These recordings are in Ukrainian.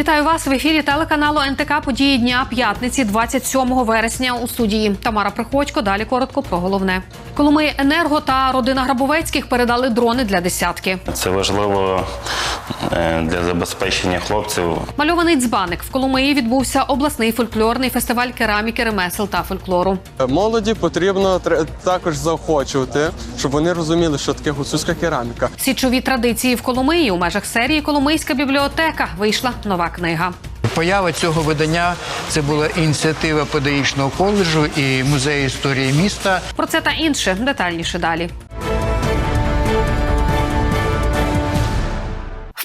Вітаю вас в ефірі телеканалу НТК Події дня п'ятниці, 27 вересня. У студії Тамара Приходько. Далі коротко про головне. Коломиї Енерго та родина Грабовецьких передали дрони для десятки. Це важливо е, для забезпечення хлопців. Мальований дзбаник в Коломиї відбувся обласний фольклорний фестиваль кераміки, ремесел та фольклору. Молоді потрібно тр- також заохочувати, щоб вони розуміли, що таке гуцульська кераміка. Січові традиції в Коломиї у межах серії Коломийська бібліотека вийшла нова книга. Поява цього видання це була ініціатива педагогічного коледжу і музею історії міста. Про це та інше детальніше далі.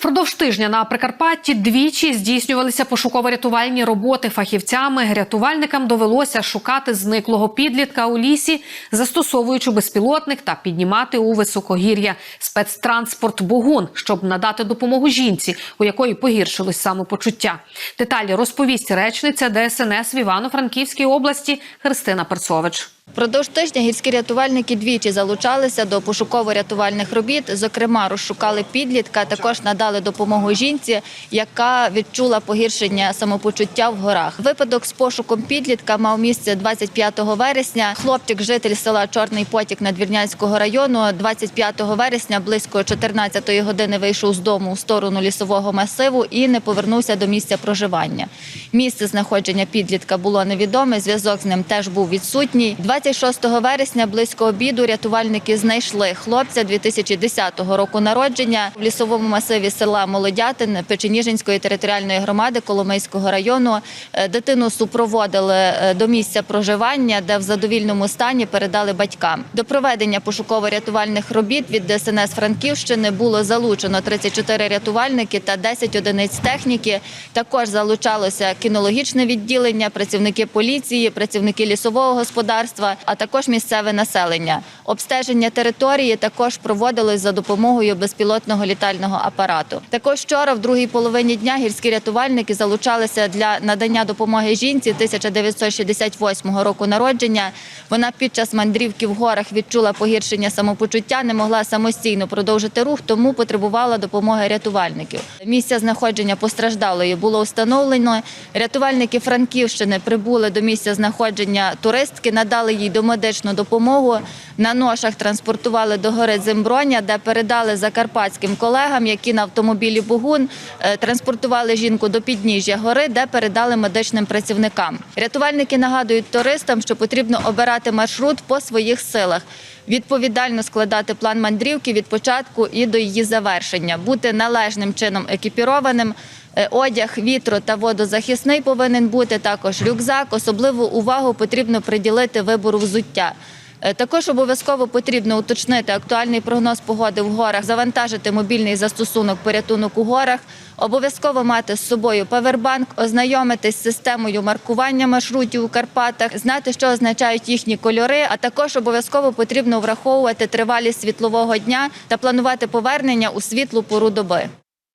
Впродовж тижня на Прикарпатті двічі здійснювалися пошуково-рятувальні роботи фахівцями. Рятувальникам довелося шукати зниклого підлітка у лісі, застосовуючи безпілотник та піднімати у високогір'я спецтранспорт Богун, щоб надати допомогу жінці, у якої погіршилось самопочуття. Деталі розповість речниця ДСНС в Івано-Франківській області Христина Перцович. Продовж тижня гірські рятувальники двічі залучалися до пошуково-рятувальних робіт. Зокрема, розшукали підлітка, також надали допомогу жінці, яка відчула погіршення самопочуття в горах. Випадок з пошуком підлітка мав місце 25 вересня. Хлопчик, житель села Чорний Потік Надвірнянського району, 25 вересня близько 14 години вийшов з дому у сторону лісового масиву і не повернувся до місця проживання. Місце знаходження підлітка було невідоме. Зв'язок з ним теж був відсутній. 26 вересня близько обіду рятувальники знайшли хлопця 2010 року народження в лісовому масиві села Молодятин Печеніжинської територіальної громади Коломийського району. Е, Дитину супроводили е, до місця проживання, де в задовільному стані передали батькам. До проведення пошуково-рятувальних робіт від ДСНС Франківщини було залучено 34 рятувальники та 10 одиниць техніки. Також залучалося кінологічне відділення, працівники поліції, працівники лісового господарства, а також місцеве населення. Обстеження території також проводилось за допомогою безпілотного літального апарату. Також вчора, в другій половині дня, гірські рятувальники залучалися для надання допомоги жінці 1968 року народження. Вона під час мандрівки в горах відчула погіршення самопочуття, не могла самостійно продовжити рух, тому потребувала допомоги рятувальників. Місце знаходження постраждалої було встановлено. Рятувальники Франківщини прибули до місця знаходження туристки, надали їй домедичну допомогу. На ношах транспортували до гори Земброня, де передали закарпатським колегам, які на автомобілі Бугун е, транспортували жінку до підніжжя гори, де передали медичним працівникам. Рятувальники нагадують туристам, що потрібно обирати маршрут по своїх силах. Відповідально складати план мандрівки від початку і до її завершення, бути належним чином екіпірованим. Е, Одяг, вітро та водозахисний повинен бути також рюкзак. Особливу увагу потрібно приділити вибору взуття. Е, Також обов'язково потрібно уточнити актуальний прогноз погоди в горах, завантажити мобільний застосунок порятунок у горах, обов'язково мати з собою павербанк, ознайомитись з системою маркування маршрутів у Карпатах, знати, що означають їхні кольори, а також обов'язково потрібно враховувати тривалість світлового дня та планувати повернення у світлу пору доби.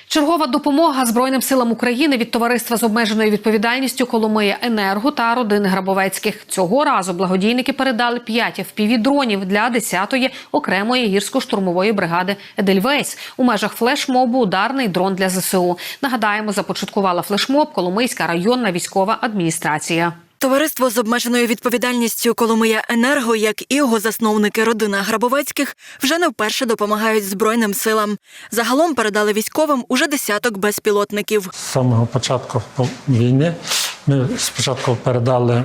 Чергова допомога Збройним силам України від товариства з обмеженою відповідальністю Коломия Енерго та родини Грабовецьких. Цього разу благодійники передали 5 FPV-дронів для 10-ї окремої гірсько-штурмової бригади Едельвейс у межах флешмобу Ударний дрон для ЗСУ. Нагадаємо, започаткувала флешмоб Коломийська районна військова адміністрація. Товариство з обмеженою відповідальністю Коломия Енерго, як і його засновники родина Грабовецьких, вже не вперше допомагають збройним силам. Загалом передали військовим уже десяток безпілотників. З самого початку війни ми спочатку передали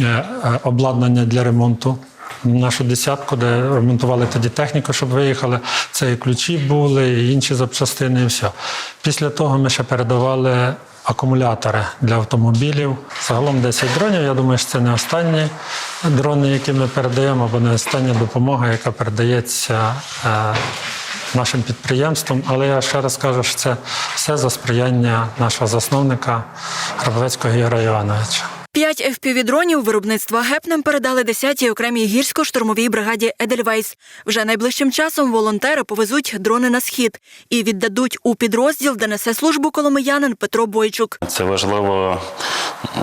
е, е, обладнання для ремонту. Нашу десятку, де ремонтували тоді техніку, щоб виїхали. Це і ключі були, і інші запчастини, і все. Після того ми ще передавали акумулятори для автомобілів. Загалом 10 дронів. Я думаю, що це не останні дрони, які ми передаємо, або не остання допомога, яка передається е, нашим підприємствам. Але я ще раз кажу, що це все за сприяння нашого засновника Грабовецького Ігоря Івановича. П'ять FPV-дронів виробництва ГЕП нам передали 10-й окремій гірсько-штурмовій бригаді Едельвейс. Вже найближчим часом волонтери повезуть дрони на схід і віддадуть у підрозділ, де несе службу коломиянин Петро Бойчук. Це важливо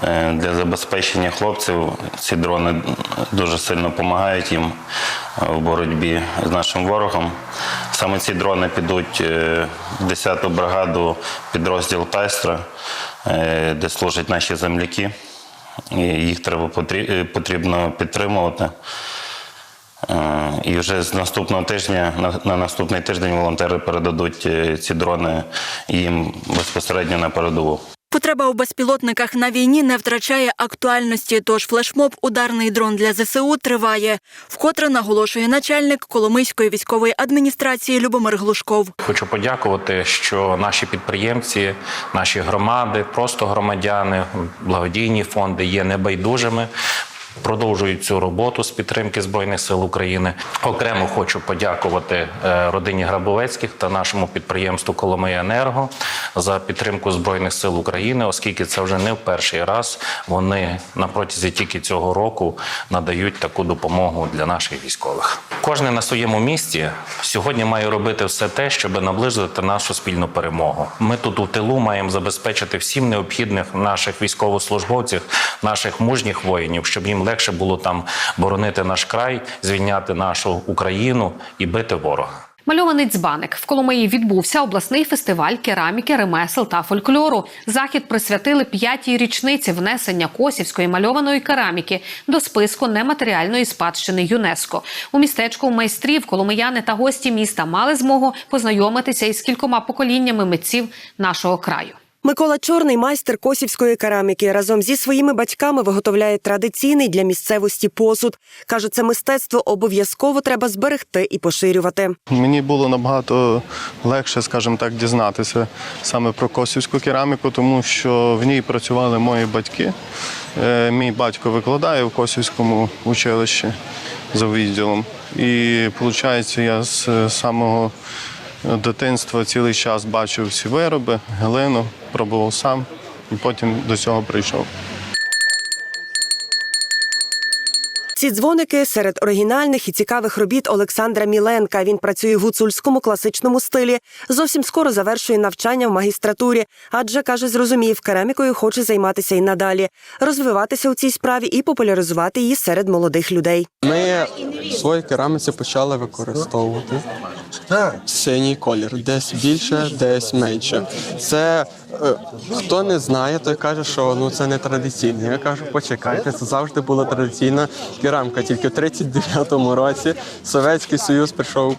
е, для забезпечення хлопців. Ці дрони дуже сильно допомагають їм в боротьбі з нашим ворогом. Саме ці дрони підуть е, в 10-ту бригаду підрозділ Пестра, е, де служать наші земляки. І їх треба е, потрібно підтримувати. Е, І вже з наступного тижня, на, на наступний тиждень волонтери передадуть е, ці дрони їм безпосередньо на передову. Потреба у безпілотниках на війні не втрачає актуальності, тож флешмоб Ударний дрон для ЗСУ триває. Вкотре наголошує начальник Коломийської військової адміністрації Любомир Глушков. Хочу подякувати, що наші підприємці, наші громади, просто громадяни, благодійні фонди є небайдужими. Продовжують цю роботу з підтримки збройних сил України. Окремо хочу подякувати е, родині Грабовецьких та нашому підприємству Коломиянерго за підтримку збройних сил України, оскільки це вже не в перший раз. Вони на протязі тільки цього року надають таку допомогу для наших військових. Кожен на своєму місці сьогодні має робити все те, щоб наблизити нашу спільну перемогу. Ми тут у тилу маємо забезпечити всім необхідних наших військовослужбовців, наших мужніх воїнів, щоб їм легше було там боронити наш край, звільняти нашу Україну і бити ворога. Мальований дзбаник в Коломиї відбувся обласний фестиваль кераміки, ремесел та фольклору. Захід присвятили п'ятій річниці внесення косівської мальованої кераміки до списку нематеріальної спадщини ЮНЕСКО. У містечку майстрів коломияни та гості міста мали змогу познайомитися із кількома поколіннями митців нашого краю. Микола Чорний майстер косівської кераміки. Разом зі своїми батьками виготовляє традиційний для місцевості посуд. Каже, це мистецтво обов'язково треба зберегти і поширювати. Мені було набагато легше, скажімо так, дізнатися саме про косівську кераміку, тому що в ній працювали мої батьки. Е, Мій батько викладає в Косівському училищі за відділом. І виходить, я з самого дитинства цілий час бачив всі вироби, глину, пробував сам і потім до цього прийшов. Ці дзвоники серед оригінальних і цікавих робіт Олександра Міленка. Він працює в гуцульському класичному стилі. Зовсім скоро завершує навчання в магістратурі, адже каже, зрозумів, керамікою хоче займатися і надалі, розвиватися у цій справі і популяризувати її серед молодих людей. Ми в своїй кераміці почали використовувати синій колір, десь більше, десь менше. Це хто не знає, той каже, що ну це не традиційно. Я кажу, почекайте, це завжди була традиційна керамка. Тільки в 39-му році Совєтський Союз прийшов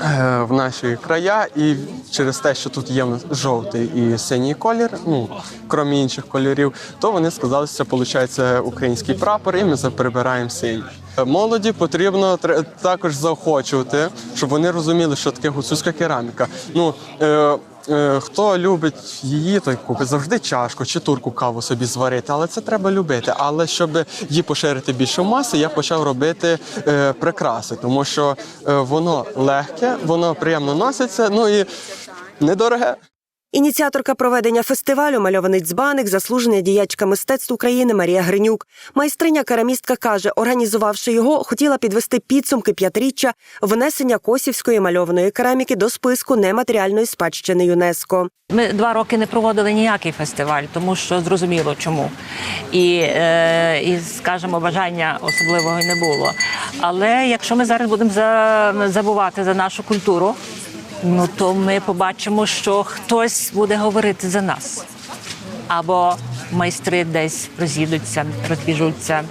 е, в наші края, і через те, що тут є жовтий і синій колір, ну крім інших кольорів, то вони сказали, що це виходить український прапор, і ми прибираємо синій. Е, Молоді потрібно також заохочувати, щоб вони розуміли, що таке гуцульська кераміка. Ну е, е, хто любить її, той купить завжди чашку чи турку каву собі зварити, але це треба любити. Але щоб її поширити більше в маси, я почав робити е, прикраси, тому що е, воно легке, воно приємно носиться, ну і недороге. Ініціаторка проведення фестивалю Мальований дзбаник, заслужена діячка мистецтв України Марія Гринюк. Майстриня керамістка каже, організувавши його, хотіла підвести підсумки п'ятиріччя внесення косівської мальованої кераміки до списку нематеріальної спадщини ЮНЕСКо. Ми два роки не проводили ніякий фестиваль, тому що зрозуміло чому. І, е, і скажімо, бажання особливого не було. Але якщо ми зараз будемо забувати за нашу культуру, ну то ми побачимо, що хтось буде говорити за нас. Або майстри десь роз'їдуться, розбіжуться,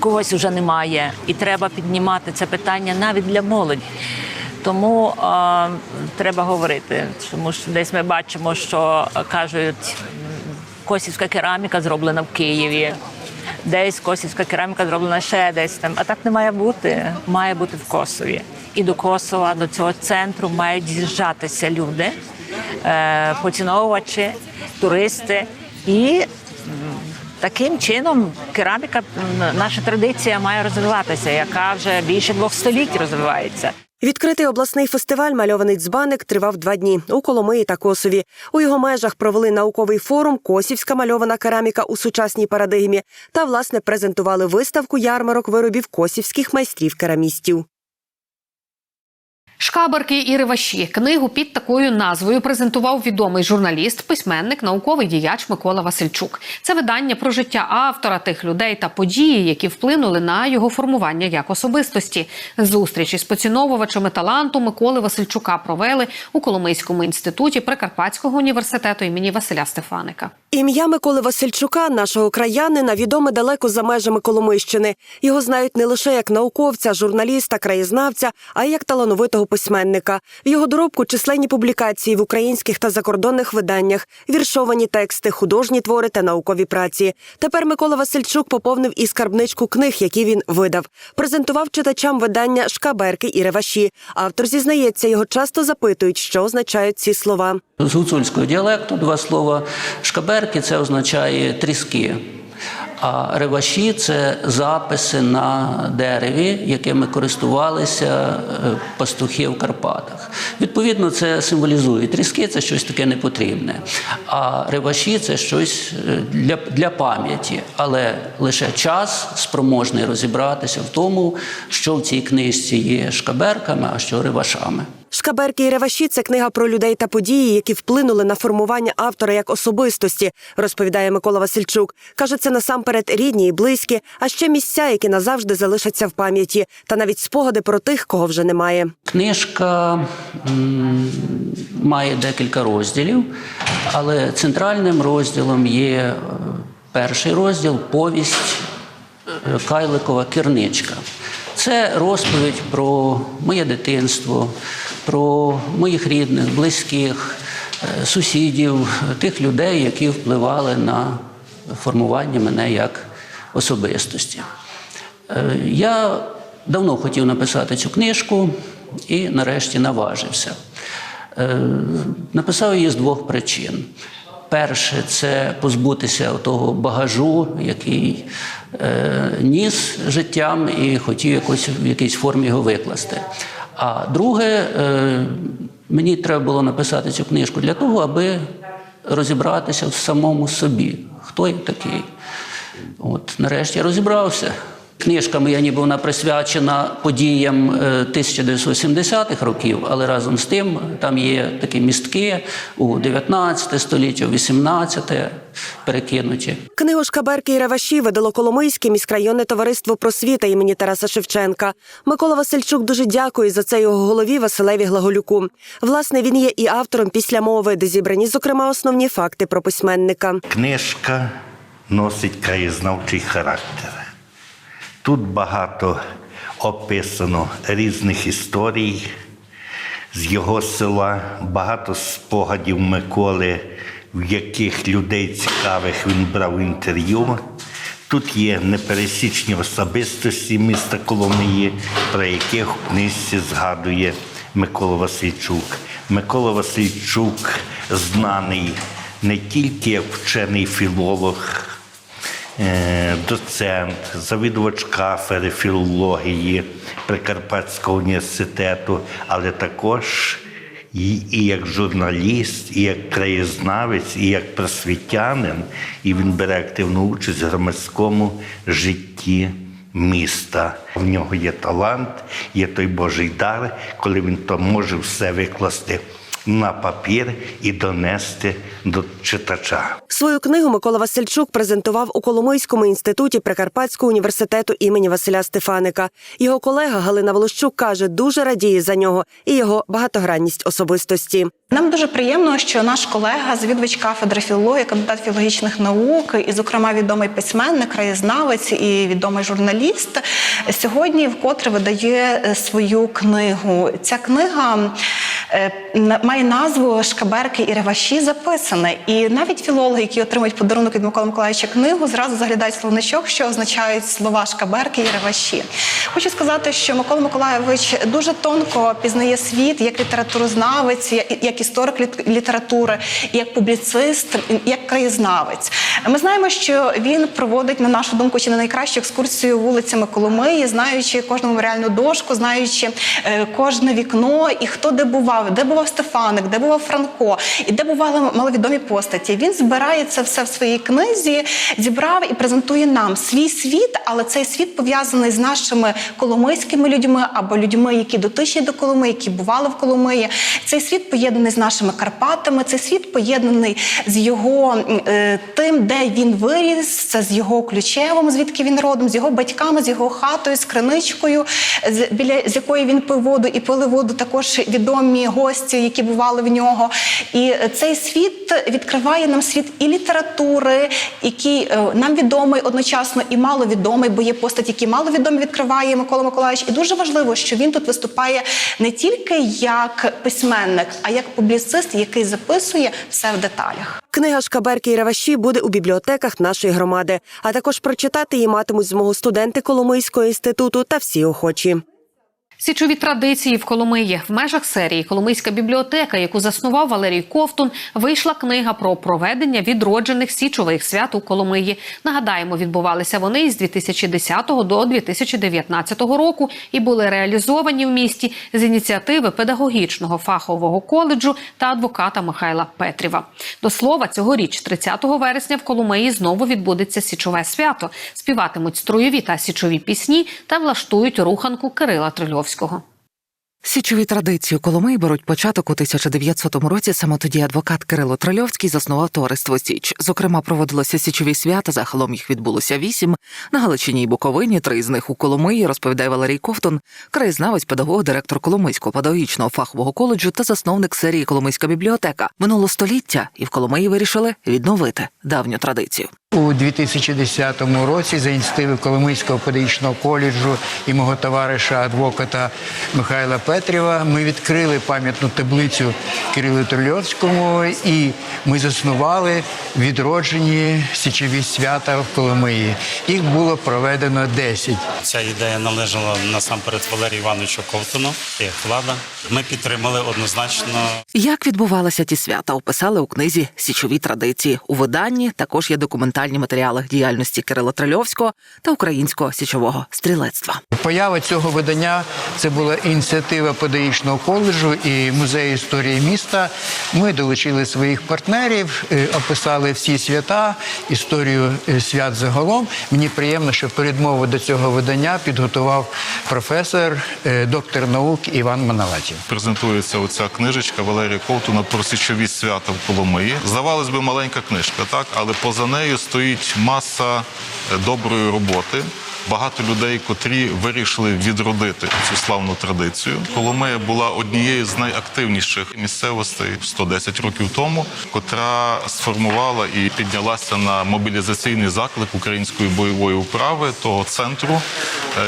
когось вже немає, і треба піднімати це питання навіть для молоді. Тому е, треба говорити, тому що десь ми бачимо, що кажуть, косівська кераміка зроблена в Києві, десь косівська кераміка зроблена ще десь там. А так не має бути. Має бути в Косові. І до Косова, до цього центру мають з'їжджатися люди, е, поціновувачі, туристи і Таким чином, кераміка, наша традиція має розвиватися, яка вже більше двох століть розвивається. Відкритий обласний фестиваль Мальований дзбаник тривав два дні у Коломиї та Косові. У його межах провели науковий форум Косівська мальована кераміка у сучасній парадигмі та власне презентували виставку ярмарок виробів косівських майстрів керамістів. Шкабарки і реваші книгу під такою назвою презентував відомий журналіст, письменник, науковий діяч Микола Васильчук. Це видання про життя автора, тих людей та події, які вплинули на його формування як особистості. Зустрічі з поціновувачами таланту Миколи Васильчука провели у Коломийському інституті Прикарпатського університету імені Василя Стефаника. Ім'я Миколи Васильчука, нашого краянина, відоме далеко за межами Коломийщини. Його знають не лише як науковця, журналіста, краєзнавця, а й як талановитого письменника. В його доробку численні публікації в українських та закордонних виданнях, віршовані тексти, художні твори та наукові праці. Тепер Микола Васильчук поповнив і скарбничку книг, які він видав. Презентував читачам видання Шкаберки і реваші. Автор зізнається, його часто запитують, що означають ці слова. З гуцульського діалекту два слова шкаберки це означає тріски. А реваші це записи на дереві, якими користувалися е, пастухи в Карпатах. Відповідно, це символізує тріски, це щось таке непотрібне. А реваші це щось е, для, для пам'яті, але лише час спроможний розібратися в тому, що в цій книжці є шкаберками, а що ревашами. Шкаберки і реваші це книга про людей та події, які вплинули на формування автора як особистості, розповідає Микола Васильчук. Каже, це насамперед рідні і близькі, а ще місця, які назавжди залишаться в пам'яті, та навіть спогади про тих, кого вже немає. Книжка має декілька розділів, але центральним розділом є е, перший розділ повість е, Кайликова Кирничка. Це розповідь про моє дитинство, про моїх рідних, близьких, е, сусідів, тих людей, які впливали на формування мене як особистості. Е, Я давно хотів написати цю книжку і нарешті наважився. Е, Написав її з двох причин. Перше, це позбутися того багажу, який е, ніс життям і хотів якось, в якійсь формі його викласти. А друге, е, мені треба було написати цю книжку для того, аби розібратися в самому собі, хто я такий. От, нарешті розібрався. Книжка моя ніби вона присвячена подіям е, 1970-х років, але разом з тим там є такі містки у 19 століття, у 18 перекинуті. Книгу Шкаберки і реваші видало Коломийське міськрайонне товариство просвіта імені Тараса Шевченка. Микола Васильчук дуже дякує за це його голові Василеві Глаголюку. Власне, він є і автором після мови, де зібрані, зокрема, основні факти про письменника. Книжка носить краєзнавчий характер. Тут багато описано різних історій з його села, багато спогадів Миколи, в яких людей цікавих він брав інтерв'ю. Тут є непересічні особистості міста Коломиї, про яких в книжці згадує Микола Васильчук. Микола Васильчук знаний не тільки як вчений філолог, доцент, завідувач кафедри філології Прикарпатського університету, але також і, і як журналіст, і як краєзнавець, і як просвітянин, і він бере активну участь в громадському житті міста. В нього є талант, є той Божий дар, коли він то може все викласти на папір і донести до читача. Свою книгу Микола Васильчук презентував у Коломийському інституті Прикарпатського університету імені Василя Стефаника. Його колега Галина Волощук каже, дуже радіє за нього і його багатогранність особистості. Нам дуже приємно, що наш колега, завідувач кафедри філології, кандидат філологічних наук, і, зокрема, відомий письменник, краєзнавець і відомий журналіст, сьогодні вкотре видає е, свою книгу. Ця книга е, має назву Шкаберки і реваші записане. І навіть філологи, які отримують подарунок від Миколи Миколаївича книгу, зразу заглядають словничок, що означають слова шкаберки і реваші. Хочу сказати, що Микола Миколаївич дуже тонко пізнає світ як літературознавець, я- як історик літератури, як публіцист, як краєзнавець. Ми знаємо, що він проводить, на нашу думку, чи не найкращу екскурсію вулицями Коломиї, знаючи кожну меморіальну дошку, знаючи е, кожне вікно і хто де бував. де бував Стефаник, де бував Франко, і де бували маловідомі постаті. Він збирає це все в своїй книзі, зібрав і презентує нам свій світ, але цей світ пов'язаний з нашими коломийськими людьми або людьми, які дотичні до Коломи, які бували в Коломиї. Цей світ поєднаний з нашими Карпатами. Цей світ поєднаний з його е, тим, де він виріс, це з його ключевом, звідки він родом, з його батьками, з його хатою, з криничкою, з біля з якої він пив воду, і пили воду також відомі гості, які бували в нього. І цей світ відкриває нам світ і літератури, який е, нам відомий одночасно і маловідомий, бо є постаті, які маловідомі відкриває Микола Миколаївич. І дуже важливо, що він тут виступає не тільки як письменник, а як публіцист, який записує все в деталях. Книга Шкаберки і Раваші буде у бібліотеках нашої громади, а також прочитати її матимуть змогу студенти Коломийського інституту та всі охочі. Січові традиції в Коломиї в межах серії Коломийська бібліотека, яку заснував Валерій Ковтун, вийшла книга про проведення відроджених січових свят у Коломиї. Нагадаємо, відбувалися вони із 2010 до 2019 року і були реалізовані в місті з ініціативи педагогічного фахового коледжу та адвоката Михайла Петріва. До слова, цьогоріч, 30 вересня, в Коломиї знову відбудеться січове свято. Співатимуть строєві та січові пісні та влаштують руханку Кирила Трильовського. Січові традиції у Коломиї беруть початок у 1900 році. Саме тоді адвокат Кирило Трильовський заснував товариство Січ. Зокрема, проводилися січові свята. Загалом їх відбулося вісім на Галичині і Буковині. Три з них у Коломиї розповідає Валерій Ковтун, краєзнавець, педагог, директор Коломийського педагогічного фахового коледжу та засновник серії Коломийська бібліотека. Минуло століття, і в Коломиї вирішили відновити давню традицію. У 2010 році за ініціативи Коломийського педагогічного коледжу і мого товариша адвоката Михайла Петрєва ми відкрили пам'ятну таблицю Кирилу Трильовському і ми заснували відроджені січові свята в Коломиї. Їх було проведено 10. Ця ідея належала насамперед Валерію Івановичу Ковтуну, як влада. Ми підтримали однозначно. Як відбувалися ті свята, описали у книзі Січові традиції. У виданні також є документальні матеріали діяльності Кирила Трильовського та українського січового стрілецтва. Поява цього видання це була ініціатива педагогічного коледжу і музею історії міста. Ми долучили своїх партнерів, е, описали всі свята, історію е, свят загалом. Мені приємно, що передмову до цього видання підготував професор, е, доктор наук Іван Маналатів. презентується оця книжечка Валерія Ковтуна про січові свята в Коломиї. Здавалось би, маленька книжка, так, але поза нею стоїть маса е, доброї роботи. Багато людей, котрі вирішили відродити цю славну традицію. Коломия була однією з найактивніших місцевостей 110 років тому, котра сформувала і піднялася на мобілізаційний заклик української бойової управи того центру,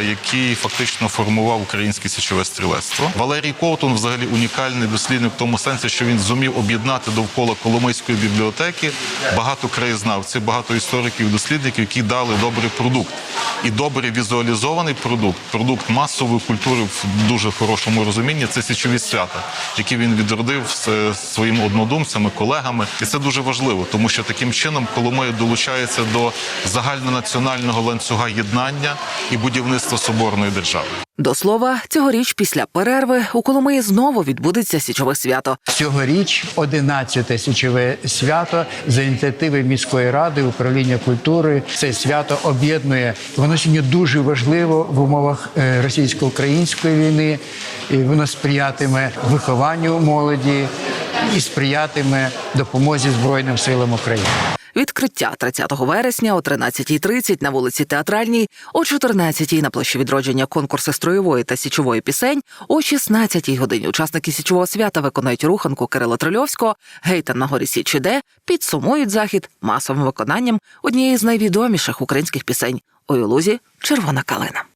який фактично формував українське січове стрілецтво. Валерій Ковтун взагалі унікальний дослідник в тому сенсі, що він зумів об'єднати довкола Коломийської бібліотеки багато краєзнавців, багато істориків, дослідників, які дали добрий продукт. І добре візуалізований продукт, продукт масової культури в дуже хорошому розумінні. Це січові свята, які він відродив з е, своїми однодумцями, колегами. І це дуже важливо, тому що таким чином Коломия долучається до загальнонаціонального ланцюга єднання і будівництва соборної держави. До слова, цьогоріч після перерви у Коломиї знову відбудеться січове свято. Цьогоріч 11-те січове свято за ініціативи міської ради, управління культури. Це свято об'єднує. Воно сьогодні дуже важливо в умовах е, російсько-української війни. І воно сприятиме вихованню молоді і сприятиме допомозі Збройним силам України. Відкриття 30 вересня о 13.30 на вулиці Театральній, о 14.00 на площі відродження конкурси строєвої та січової пісень, о 16.00 годині учасники січового свята виконають руханку Кирила Трильовського, гейтан на горі Січ іде, підсумують захід масовим виконанням однієї з найвідоміших українських пісень у Юлузі Червона калина.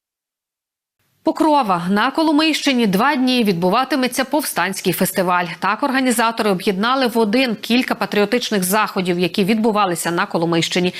Покрова на Коломийщині два дні відбуватиметься повстанський фестиваль. Так організатори об'єднали в один кілька патріотичних заходів, які відбувалися на Коломийщині.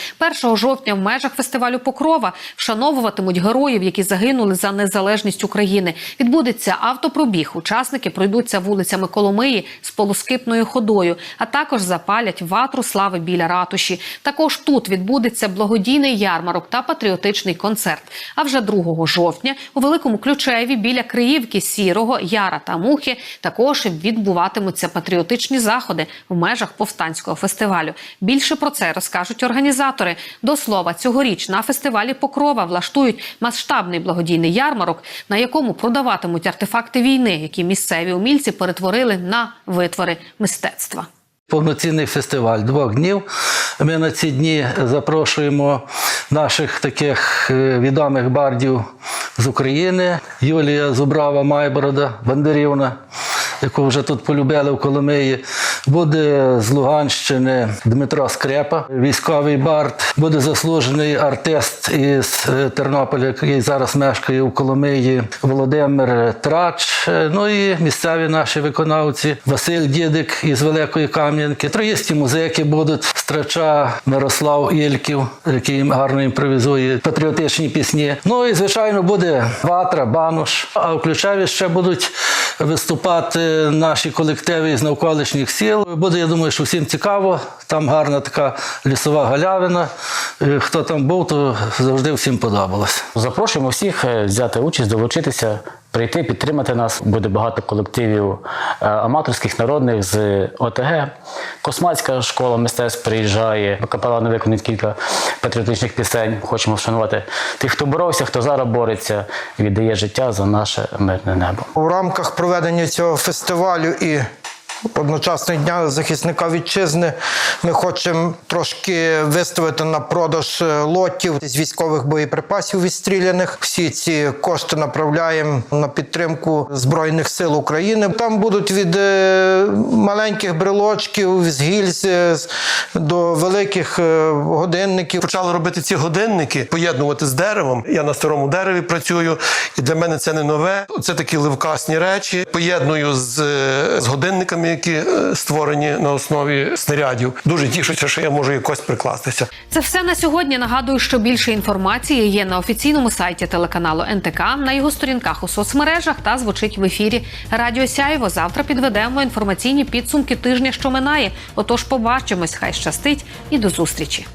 1 жовтня в межах фестивалю Покрова вшановуватимуть героїв, які загинули за незалежність України. Відбудеться автопробіг. Учасники пройдуться вулицями Коломиї з полускипною ходою, а також запалять ватру слави біля ратуші. Також тут відбудеться благодійний ярмарок та патріотичний концерт. А вже 2 жовтня у великому спортивному ключеві біля Криївки, Сірого, Яра та Мухи також відбуватимуться патріотичні заходи в межах повстанського фестивалю. Більше про це розкажуть організатори. До слова, цьогоріч на фестивалі Покрова влаштують масштабний благодійний ярмарок, на якому продаватимуть артефакти війни, які місцеві умільці перетворили на витвори мистецтва. Повноцінний фестиваль двох днів. Ми на ці дні запрошуємо наших таких е, відомих бардів з України. Юлія Зубрава Майборода, Бандерівна, яку вже тут полюбили в Коломиї. Буде з Луганщини Дмитро Скрепа, військовий бард. Буде заслужений артист із е, Тернополя, який зараз мешкає у Коломиї, Володимир Трач. Е, Ну і місцеві наші виконавці Василь Дідик із Великої Кам'янки. Троїсті музики будуть Страча Мирослав Ільків, який гарно імпровізує патріотичні пісні. Ну і звичайно буде Ватра, Бануш. А в Ключеві ще будуть виступати наші колективи з навколишніх сіл. Буде, я думаю, що всім цікаво. Там гарна така лісова галявина. Е, Хто там був, то завжди всім подобалось. Запрошуємо всіх е, взяти участь, долучитися, прийти, підтримати нас. Буде багато колективів е, аматорських, народних з ОТГ. Космацька школа мистецтв приїжджає. Капелани виконують кілька патріотичних пісень. Хочемо вшанувати тих, хто боровся, хто зараз бореться, віддає життя за наше мирне небо. У рамках проведення цього фестивалю і одночасно Дня захисника вітчизни ми хочемо трошки виставити на продаж е, лотів з військових боєприпасів відстріляних. Всі ці кошти направляємо на підтримку Збройних сил України. Там будуть від е, маленьких брелочків з гільз е, до великих годинників. Почали робити ці годинники, поєднувати з деревом. Я на старому дереві працюю, і для мене це не нове. Це такі ливкасні речі. Поєдную з, з годинниками, які е, створені на основі снарядів. Дуже тішуся, що я можу якось прикластися. Це все на сьогодні. Нагадую, що більше інформації є на офіційному сайті телеканалу НТК, на його сторінках у соцмережах та звучить в ефірі Радіо Сяєво. Завтра підведемо інформаційні підсумки тижня, що минає. Отож, побачимось. Хай щастить і до зустрічі.